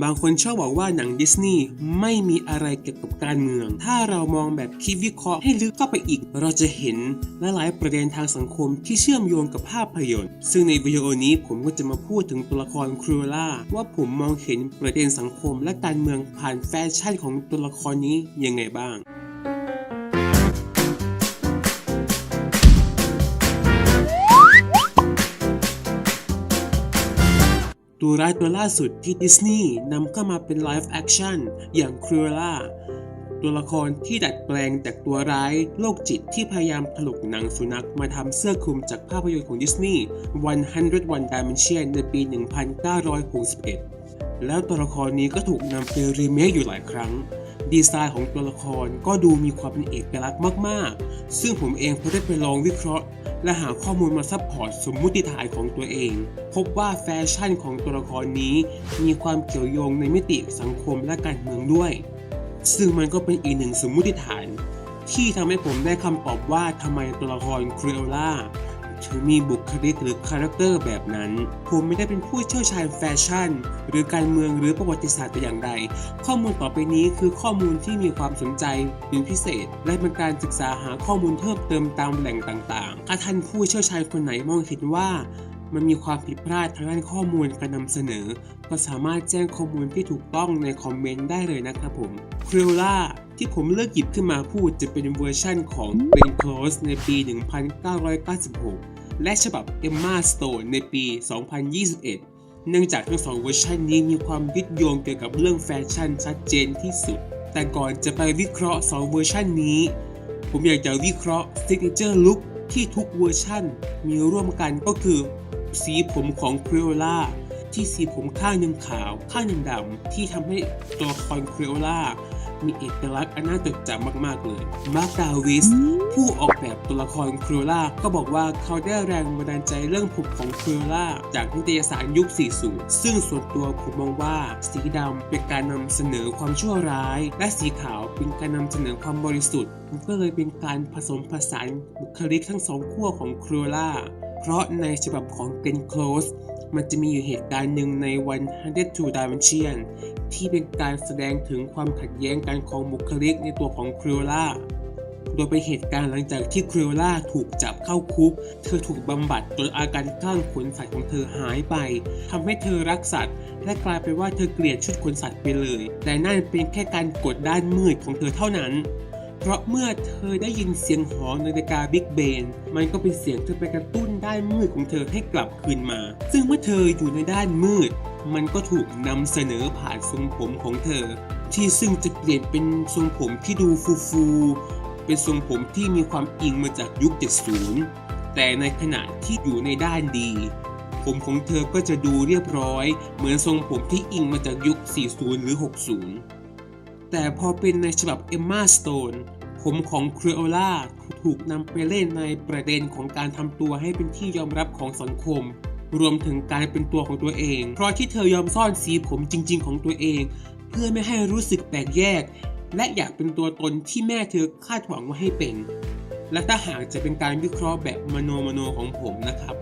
บางคนชอบบอกว่าหนังดิสนีย์ไม่มีอะไรเกี่ยวกับการเมือง ถ้าเรามองแบบคิดวิเคราะห์ให้ลึกเข้าไปอีก เราจะเห็นลหลายๆประเด็นทางสังคมที่เชื่อมโยงกับภาพยนตร์ ซึ่งในวิดีโอนี้ผมก็จะมาพูดถึงตัวละครครูล่าว่าผมมองเห็นประเด็นสังคมและการเมืองผ่านแฟชั่นของตัวละครนี้ยังไงบ้าง ตัวร้ายตัวล่าสุดที่ดิสนีย์นำเข้ามาเป็นไลฟ์แอคชั่นอย่างครูล่าตัวละครที่ดัดแปลงจากตัวร้ายโรคจิตที่พยายามถลกหนังสุนัขมาทำเสื้อคลุมจากภาพยนตร์ของดิสนีย์101 Dimension ในปี 1961 แล้วตัวละครนี้ก็ถูกนำไปรีเมคอยู่หลายครั้ง ดีไซน์ของตัวละครก็ดูมีความเป็นเอกลักษณ์มาก ๆ ซึ่งผมเองพอได้ไปลองวิเคราะห์ และหาข้อมูลมาซัพพอร์ตสมมุติฐานของตัวเอง พบว่าแฟชั่นของตัวละครนี้ มีความเกี่ยวโยงในมิติสังคมและการเมืองด้วย ซึ่งมันก็เป็นอีกหนึ่งสมมุติฐาน ที่ทำให้ผมได้คำตอบว่าทำไมตัวละครครีโอล่า ถึงมีบุคลิกหรือคาแรคเตอร์แบบนั้น ผมไม่ได้เป็นผู้เชี่ยวชาญแฟชั่น หรือการเมืองหรือประวัติศาสตร์แต่อย่างใด ข้อมูลต่อไปนี้คือข้อมูลที่มีความสนใจเป็นพิเศษ และเป็นการศึกษาหาข้อมูลเพิ่มเติมตามแหล่งต่างๆ ถ้าท่านผู้เชี่ยวชาญคนไหนมองเห็นว่ามันมีความผิดพลาดทางด้านข้อมูลการนำเสนอ ก็สามารถแจ้งข้อมูลที่ถูกต้องในคอมเมนต์ได้เลยนะครับผมคริ o ล่าที่ผมเลือกหยิบขึ้นมาพูดจะเป็นเวอร์ชั่นของ Ben Close ในปี 1996 และฉบับ Emma Stone ในปี 2021 เนื่องจากทั้งสองเวอร์ชันนี้มีความยึดโยงเกี่ยวกับเรื่องแฟชั่นชัดเจนที่สุด แต่ก่อนจะไปวิเคราะห์ 2 เวอร์ชันนี้ ผมอยากจะวิเคราะห์ Signature Look ที่ทุกเวอร์ชันมีร่วมกันก็คือ สีผมของคริโอล่าที่สีผมข้างหนึ่งขาว ข้างหนึ่งดำที่ทำให้ตัวละครคริโอล่า มีเอกลักษณ์อันน่าจดจำมาก ๆ เลย มาร์คดาวิส ผู้ออกแบบตัวละครคริโอล่า ก็บอกว่าเขาได้แรงบันดาลใจเรื่องผมของคริโอล่า จากนิตยสารยุค 40 ซึ่งส่วนตัวผมมองว่า สีดำเป็นการนำเสนอความชั่วร้าย และสีขาวเป็นการนำเสนอความบริสุทธิ์ มันก็เลยเป็นการผสมผสานบุคลิกทั้งสองขั้วของคริโอล่า เพราะในฉบับของ Glenn Close มันจะมีอยู่เหตุการณ์หนึ่งในวัน102 Dimension ที่เป็นการแสดงถึงความขัดแย้งกันของบุคลิกในตัวของคริโอล่า โดยเป็นเหตุการณ์หลังจากที่คริโอล่าถูกจับเข้าคุก เธอถูกบำบัดจนอาการคลั่งขนสัตว์ของเธอหายไปทำให้เธอรักสัตว์ และกลายเป็นว่าเธอเกลียดชุดขนสัตว์ไปเลย แต่นั่นเป็นแค่การกดด้านมืดของเธอเท่านั้นเพราะเมื่อเธอได้ยินเสียงหอนาฬิกาบิ๊กเบน มันก็เป็นเสียงที่ไปกระตุ้นด้านมืดของเธอให้กลับคืนมา ซึ่งเมื่อเธออยู่ในด้านมืด มันก็ถูกนำเสนอผ่านทรงผมของเธอ ที่ซึ่งจะเปลี่ยนเป็นทรงผมที่ดูฟูฟูเป็นทรงผมที่มีความอิงมาจากยุค 70 แต่ในขณะที่อยู่ในด้านดี ผมของเธอก็จะดูเรียบร้อย เหมือนทรงผมที่อิงมาจากยุค 40 หรือ 60 แต่พอเป็นในฉบับเอมมาสโตนผมของคริโอล่าถูกนำไปเล่นในประเด็นของการทำตัวให้เป็นที่ยอมรับของสังคม รวมถึงการเป็นตัวของตัวเอง เพราะที่เธอยอมซ่อนสีผมจริง ๆ ของตัวเอง เพื่อไม่ให้รู้สึกแปลกแยก และอยากเป็นตัวตนที่แม่เธอคาดหวังว่าให้เป็น และถ้าหากจะเป็นการวิเคราะห์แบบมโนมโนของผมนะครับ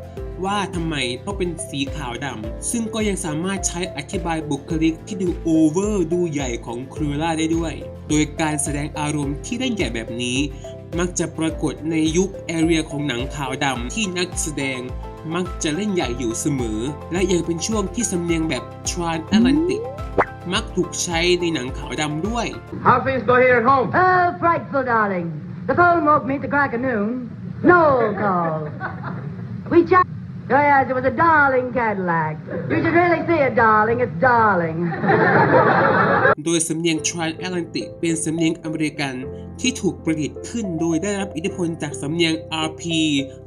ว่าทำไมต้องเป็นสีขาวดำซึ่งก็ยังสามารถใช้อธิบายบุคลิกที่ดูโอเวอร์ดูใหญ่ของครูล่าได้ด้วย โดยการแสดงอารมณ์ที่เล่นใหญ่แบบนี้มักจะปรากฏในยุคแอเรียของหนังขาวดำที่นักแสดง มักจะเล่นใหญ่อยู่เสมอ และยังเป็นช่วงที่สำเนียงแบบทรานแอตแลนติก มักถูกใช้ในหนังขาวดำด้วย How things go here at home? Oh, frightful, darling. The phone woke me at the crack of noon. Noel called. We chat. Oh, yes, it was a darling Cadillac. You should really see it, darling. It's darling. โดยสำเนียง Transatlantic เป็นสำเนียงอเมริกันที่ถูกประดิษฐ์ขึ้นโดยได้รับอิทธิพลจากสำเนียง RP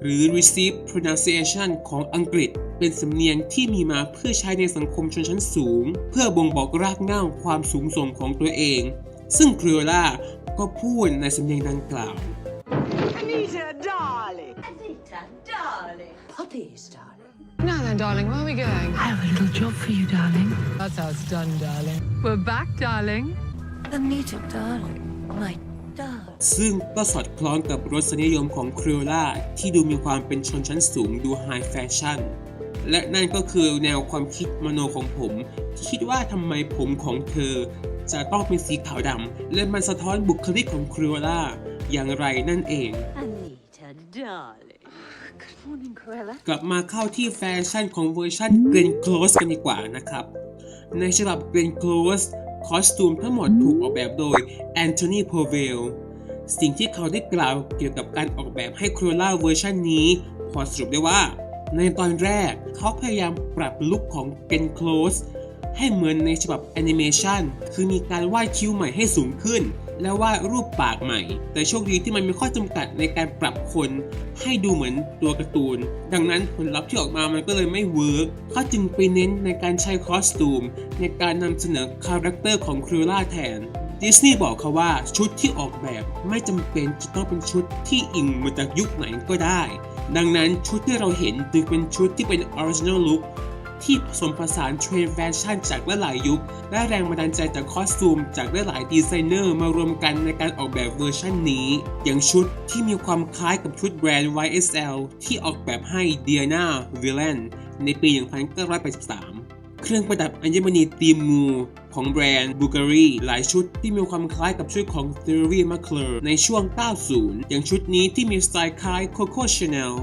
หรือ Received Pronunciation ของอังกฤษ เป็นสำเนียงที่มีมาเพื่อใช้ในสังคมชนชั้นสูง เพื่อบ่งบอกรากเหง้าความสูงส่งของตัวเอง ซึ่งคริโอล่าก็พูดในสำเนียงดังกล่าว darling. Puppies, darling. Now then, darling, where are we going? I have a little job for you, darling. That's how it's done, darling. We're back, darling. Anita, darling. My darling. ซึ่งก็สอดคล้องกับรสนิยมของคริโอล่าที่ดูมีความเป็นชนชั้นสูงดูไฮแฟชั่น และนั่นก็คือแนวความคิดมโนของผม ที่คิดว่าทำไมผมของเธอ จะต้องเป็นสีขาวดำและมันสะท้อนบุคลิกของครูล่าอย่างไรนั่นเอง Anita, darling. กลับมาเข้าที่แฟชั่นของเวอร์ชันเกรนโคลสกันดีกว่านะครับ ในฉบับเกรนโคลสคอสตูมทั้งหมดถูกออกแบบโดยแอนโทนีโพเวลสิ่งที่เขาได้กล่าวเกี่ยวกับการออกแบบให้โครล่าเวอร์ชันนี้ พอสรุปได้ว่า ในตอนแรกเขาพยายามปรับลุคของเกรนโคลสให้เหมือนในฉบับแอนิเมชันคือมีการวาดคิ้วใหม่ให้สูงขึ้น และวาดรูปปากใหม่ แต่โชคดีที่มันมีข้อจำกัดในการปรับคนให้ดูเหมือนตัวการ์ตูน ดังนั้นผลลัพธ์ที่ออกมามันก็เลยไม่เวิร์กเขาจึงไปเน้นในการใช้คอสตูม ในการนำเสนอคาแรคเตอร์ของครูล่าแทนดิสนีย์บอกเขาว่าชุดที่ออกแบบไม่จำเป็นจะต้องเป็นชุดที่อิงมาจากยุคไหนก็ได้ ดังนั้นชุดที่เราเห็นจึงเป็นชุดที่เป็นออริจิน l ลลุค ที่ผสมผสานเทรนด์แฟชั่นจากหลายยุค และแรงบันดาลใจจากคอสตูม จากหลายดีไซเนอร์มารวมกันในการออกแบบเวอร์ชันนี้ อย่างชุดที่มีความคล้ายกับชุดแบรนด์ YSL ที่ออกแบบให้ Diana v i l l a n ในปี 1983 เครื่องประดับอัญมณีตีมงูของแบรนด์ Bulgari หลายชุดที่มีความคล้ายกับชุดของ Theory McClure ในช่วง 90 อย่างชุดนี้ที่มีสไตล์คล้าย Coco Chanel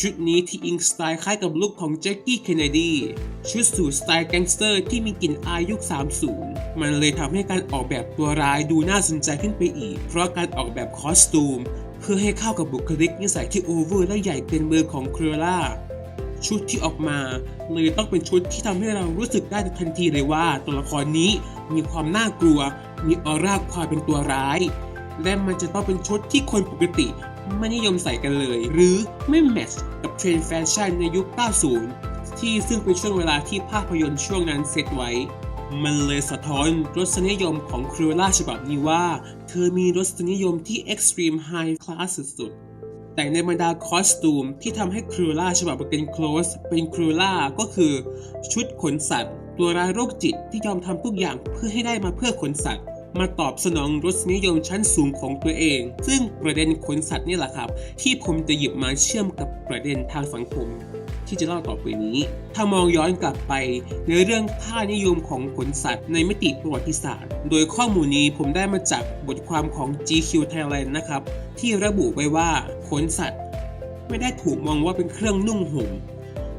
ชุดนี้ที่อิงสไตล์คล้ายกับลุคของแจ็คกี้เคนเนดี ชุดสูทสไตล์แก๊งสเตอร์ที่มีกลิ่นอายยุค30 มันเลยทำให้การออกแบบตัวร้ายดูน่าสนใจขึ้นไปอีก เพราะการออกแบบคอสตูม เพื่อให้เข้ากับบุคลิกนิสัยที่โอเวอร์และใหญ่เต็มมือของครูล่าชุดที่ออกมาเลยต้องเป็นชุดที่ทำให้เรารู้สึกได้ทันทีเลยว่าตัวละครนี้มีความน่ากลัว มีออร่าความเป็นตัวร้าย และมันจะต้องเป็นชุดที่คนปกติ ไม่นิยมใส่กันเลย หรือไม่แมทช์กับเทรนด์แฟชั่นในยุค 90 ที่ซึ่งเป็นช่วงเวลาที่ภาพยนตร์ช่วงนั้นเซตไว้ มันเลยสะท้อนรสนิยมของครูล่าฉบับนี้ว่า เธอมีรสนิยมที่ extreme high class สุดๆ แต่ในบรรดาคอสตูมที่ทำให้ครูล่าฉบับเป็น close เป็นครูล่าก็คือชุดขนสัตว์ ตัวร้ายโรคจิตที่ยอมทำทุกอย่างเพื่อให้ได้มาเพื่อขนสัตว์ มาตอบสนองรสนิยมชั้นสูงของตัวเอง ซึ่งประเด็นขนสัตว์นี่แหละครับ ที่ผมจะหยิบมาเชื่อมกับประเด็นทางสังคม ที่จะเล่าต่อไปนี้ ถ้ามองย้อนกลับไป ในเรื่องค่านิยมของขนสัตว์ในมิติประวัติศาสตร์ โดยข้อมูลนี้ผมได้มาจากบทความของ GQ Thailand นะครับ ที่ระบุไว้ว่าขนสัตว์ ไม่ได้ถูกมองว่าเป็นเครื่องนุ่งห่ม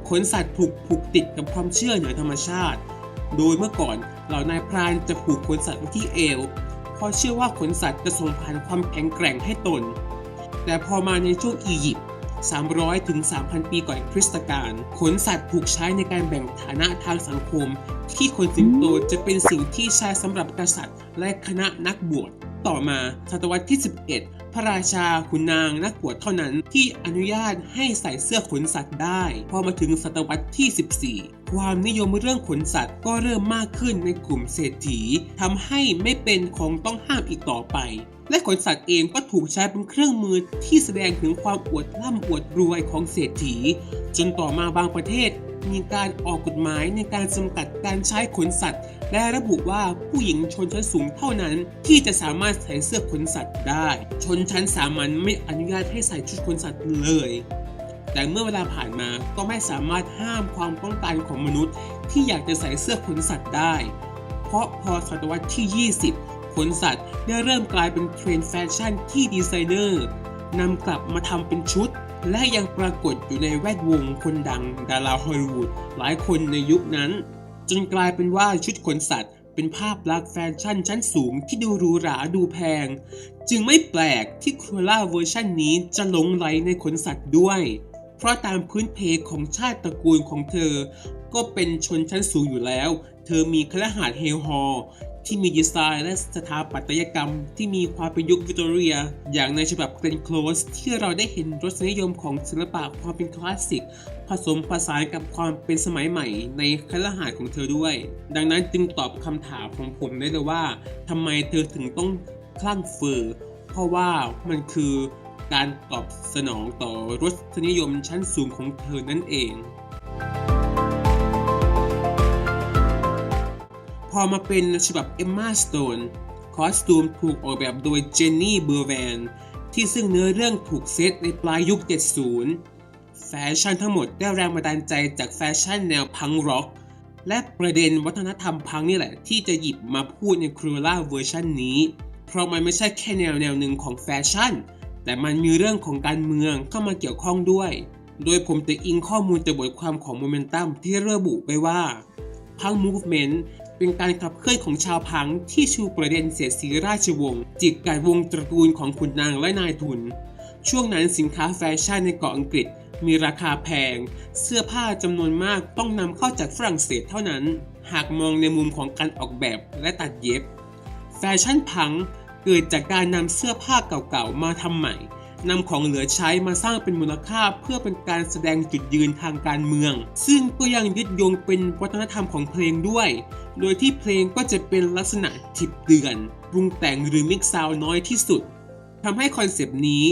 ขนสัตว์ถูกผูกติดกับความเชื่อเหนือธรรมชาติ โดยเมื่อก่อน เหล่านายพรานจะผูกขนสัตว์ไว้ที่เอว เพราะเชื่อว่าขนสัตว์จะส่งผ่านความแข็งแกร่งให้ตน แต่พอมาในช่วงอียิปต์ 300 ถึง 3,000 ปีก่อนคริสตกาล ขนสัตว์ถูกใช้ในการแบ่งฐานะทางสังคม ที่ขนสิงโตจะเป็นสิ่งที่ใช้สำหรับกษัตริย์ และคณะนักบวช ต่อมาศตวรรษที่ 11 ระราชาขุนนางนักบวชเท่านั้นที่อนุญาตให้ใส่เสื้อขนสัตว์ได้ พอมาถึงศตวรรษที่ 14 ความนิยมเรื่องขนสัตว์ก็เริ่มมากขึ้นในกลุ่มเศรษฐีทำให้ไม่เป็นของต้องห้ามอีกต่อไป และขนสัตว์เองก็ถูกใช้เป็นเครื่องมือที่แสดงถึงความอวดร่ำอวดรวยของเศรษฐี จนต่อมาบางประเทศมีการออกกฎหมายในการจำกัดการใช้ขนสัตว์ และระบุว่าผู้หญิงชนชั้นสูงเท่านั้น ที่จะสามารถใส่เสื้อขนสัตว์ได้ ชนชั้นสามัญไม่อนุญาตให้ใส่ชุดขนสัตว์เลย แต่เมื่อเวลาผ่านมาก็ไม่สามารถห้ามความต้องการของมนุษย์ ที่อยากจะใส่เสื้อขนสัตว์ได้ เพราะพอศตวรรษที่ 20 ขนสัตว์ได้เริ่มกลายเป็นเทรนด์แฟชั่นที่ดีไซเนอร์นำกลับมาทำเป็นชุด และยังปรากฏอยู่ในแวดวงคนดังดาราฮอลลีวูดหลายคนในยุคนั้น จนกลายเป็นว่าชุดขนสัตว์ เป็นภาพลักษณ์แฟชั่นชั้นสูงที่ดูหรูหราดูแพง จึงไม่แปลกที่ครูล่าเวอร์ชันนี้จะหลงไหลในขนสัตว์ด้วย เพราะตามพื้นเพของชาติตระกูลของเธอ ก็เป็นชนชั้นสูงอยู่แล้ว เธอมีคฤหาสน์เฮลฮอลล์ ที่มีดีไซน์และสถาปัตยกรรม ที่มีความเป็นยุควิกตอเรีย อย่างในฉบับเกรนโคลสที่เราได้เห็นรสนิยมของศิลปะความเป็นคลาสสิก ผสมผสานกับความเป็นสมัยใหม่ในคฤหาสน์ของเธอด้วย ดังนั้นจึงตอบคำถามของผมได้เลยว่าทำไมเธอถึงต้องคลั่งเฟอร์เพราะว่ามันคือการตอบสนองต่อรสนิยมชั้นสูงของเธอนั่นเอง อมาเป็นฉบับเอมมาสโตนคอสตูมถูกออกแบบโดยเจนนี่เบอร์แวนที่ซึ่งเนื้อเรื่องถูกเซตในปลายยุค 70 แฟชั่นทั้งหมดได้แรงบันดาลใจจากแฟชั่นแนวพังร็อก และประเด็นวัฒนธรรมพังนี่แหละ ที่จะหยิบมาพูดในครูล่าเวอร์ชันนี้ เพราะมันไม่ใช่แค่แนวแนวหนึ่งของแฟชั่น แต่มันมีเรื่องของการเมืองเข้ามาเกี่ยวข้องด้วย โดยผมจะอิงข้อมูลจากบทความของโมเมนตัมที่ระบุไว้ว่าพังมูฟเมนต์ เป็นการขับเคลื่อนของชาวพังที่ชูประเด็นเสียสีราชวงศ์จิกกัดวงตระกูลของขุนนางและนายทุน ช่วงนั้นสินค้าแฟชั่นในเกาะอังกฤษมีราคาแพง เสื้อผ้าจำนวนมากต้องนำเข้าจากฝรั่งเศสเท่านั้น หากมองในมุมของการออกแบบและตัดเย็บ แฟชั่นพังเกิดจากการนำเสื้อผ้าเก่าๆมาทำใหม่ นำของเหลือใช้มาสร้างเป็นมูลค่าเพื่อเป็นการแสดงจุดยืนทางการเมือง ซึ่งก็ยังยึดโยงเป็นวัฒนธรรมของเพลงด้วย โดยที่เพลงก็จะเป็นลักษณะทิบเตือนปรุงแต่งหรือมิกซ์ซาวน้อยที่สุดทำให้คอนเซปต์นี้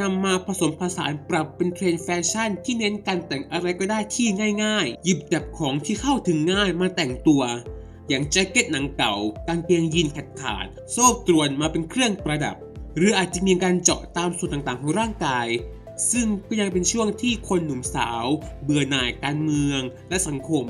นำมาผสมผสานปรับเป็นเทรนด์แฟชั่นที่เน้นการแต่งอะไรก็ได้ที่ง่ายๆ หยิบจับของที่เข้าถึงง่ายมาแต่งตัว อย่างแจ็คเก็ตหนังเก่ากางเกงยีนขาดขาดๆโซ่ตรวนมาเป็นเครื่องประดับ หรืออาจจะมีการเจาะตามส่วนต่างๆของร่างกาย ซึ่งก็ยังเป็นช่วงที่คนหนุ่มสาว เบื่อหน่ายการเมืองและสังคม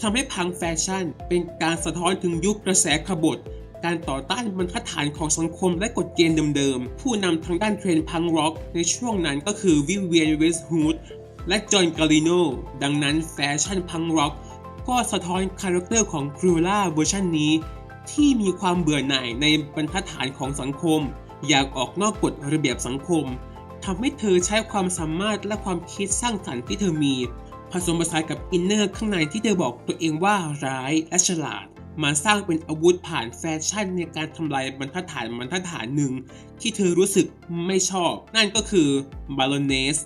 ทำให้พังแฟชั่น เป็นการสะท้อนถึงยุคกระแสขบฏการต่อต้านบรรทัดฐานของสังคมและกฎเกณฑ์เดิมๆ ผู้นำทางด้านเทรนด์พังร็อก ในช่วงนั้นก็คือวิเวียนเวสต์ฮูดและจอห์นกาลิโน ดังนั้นแฟชั่นพังร็อก ก็สะท้อนคาแรคเตอร์ของครูล่าเวอร์ชันนี้ ที่มีความเบื่อหน่ายในบรรทัดฐานของสังคม อยากออกนอกกฎระเบียบสังคมทำให้เธอใช้ความสามารถและความคิดสร้างสรรค์ที่เธอมี ผสมผสานกับอินเนอร์ข้างในที่เธอบอกตัวเองว่าร้ายและฉลาด มาสร้างเป็นอาวุธผ่านแฟชั่นในการทำลายบรรทัดฐานบรรทัดฐานหนึ่ง ที่เธอรู้สึกไม่ชอบ นั่นก็คือบาโลเนส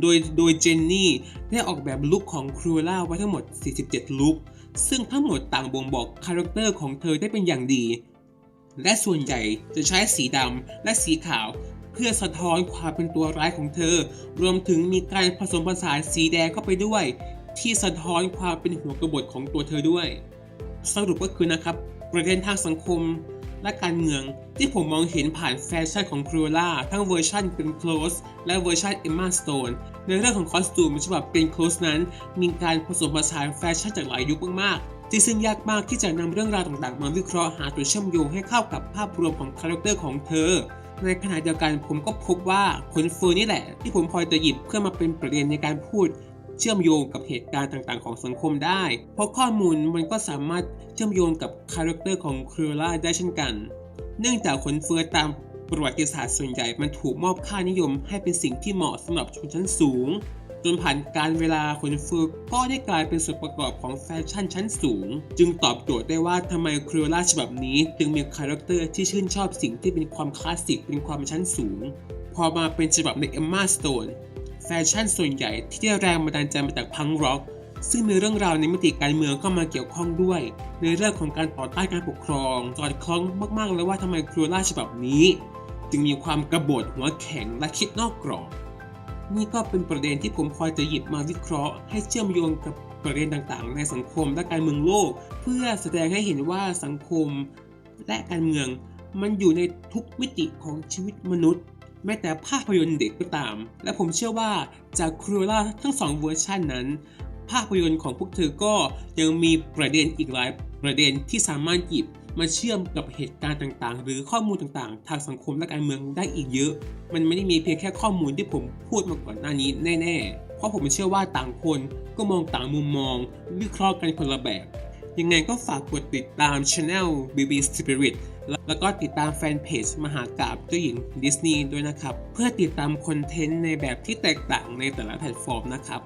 โดยโดยเจนนี่ได้ออกแบบลุคของครูล่าไว้ทั้งหมด 47 ลุคซึ่งทั้งหมดต่างบ่งบอกคาแรคเตอร์ของเธอได้เป็นอย่างดี และส่วนใหญ่จะใช้สีดำและสีขาว เพื่อสะท้อนความเป็นตัวร้ายของเธอ รวมถึงมีการผสมผสานสีแดงเข้าไปด้วย ที่สะท้อนความเป็นหัวกบฏของตัวเธอด้วย สรุปก็คือนะครับ ประเด็นทางสังคมและการเมืองที่ผมมองเห็นผ่านแฟชั่นของครูล่าทั้งเวอร์ชันเป็น close และเวอร์ชัน Emma Stone ในเรื่องของคอสตูมฉบับเป็น close นั้น มีการผสมผสานแฟชั่นจากหลายยุคมากๆ ที่ซึ่งยากมากที่จะนำเรื่องราวต่างๆ มาวิเคราะห์หาตัวเชื่อมโยงให้เข้ากับภาพรวมของคาแรคเตอร์ของเธอ ในขณะเดียวกันผมก็พบว่าขนเฟอร์นี่แหละ ที่ผมพลอยจะหยิบเพื่อมาเป็นประเด็นในการพูด เชื่อมโยงกับเหตุการณ์ต่างๆ ของสังคมได้ เพราะข้อมูลมันก็สามารถเชื่อมโยงกับคาแรคเตอร์ของครูล่าได้เช่นกัน เนื่องจากขนเฟอร์ตามประวัติศาสตร์ส่วนใหญ่มันถูกมอบค่านิยมให้เป็นสิ่งที่เหมาะสำหรับชนชั้นสูง จนผ่านการเวลาขนเฟอร์ก็ได้กลายเป็นส่วนประกอบของแฟชั่นชั้นสูง จึงตอบโจทย์ได้ว่าทำไมครูล่าฉบับนี้ จึงมีคาแรคเตอร์ที่ชื่นชอบสิ่งที่เป็นความคลาสสิกเป็นความชั้นสูง พอมาเป็นฉบับในเอมมาสโตนแฟชั่นส่วนใหญ่ที่ได้แรงบันดาลใจมาจากพังร็อก ซึ่งมีเรื่องราวในมิติการเมืองเข้ามาเกี่ยวข้องด้วย ในเรื่องของการต่อต้านการปกครองสอดคล้องมากๆเลยว่าทำไมครูล่าฉบับนี้ จึงมีความกระบฏหัวแข็งและคิดนอกกรอบ นี่ก็เป็นประเด็นที่ผมคอยจะหยิบมาวิเคราะห์ ให้เชื่อมโยงกับประเด็นต่างๆ ในสังคมและการเมืองโลก เพื่อแสดงให้เห็นว่าสังคมและการเมือง มันอยู่ในทุกมิติของชีวิตมนุษย์ แม้แต่ภาพยนตร์เด็กก็ตาม และผมเชื่อว่าจากครูล่าทั้งสองเวอร์ชันนั้น ภาพยนตร์ของพวกเธอก็ยังมีประเด็นอีกหลายประเด็นที่สามารถหยิบมาเชื่อมกับเหตุการณ์ต่างๆ หรือข้อมูลต่างๆ ทางสังคมและการเมืองได้อีกเยอะ มันไม่ได้มีเพียงแค่ข้อมูลที่ผมพูดมาก่อนหน้านี้แน่ๆ เพราะผมเชื่อว่าต่างคนก็มองต่างมุมมองวิเคราะห์กันคนละแบบ ยังไงก็ฝากกดติดตาม Channel BB Spirit แล้วก็ติดตามแฟนเพจมหากาบเจ้าหญิงดิสนีย์ด้วยนะครับ เพื่อติดตามคอนเทนต์ในแบบที่แตกต่างในแต่ละแพลตฟอร์มนะครับ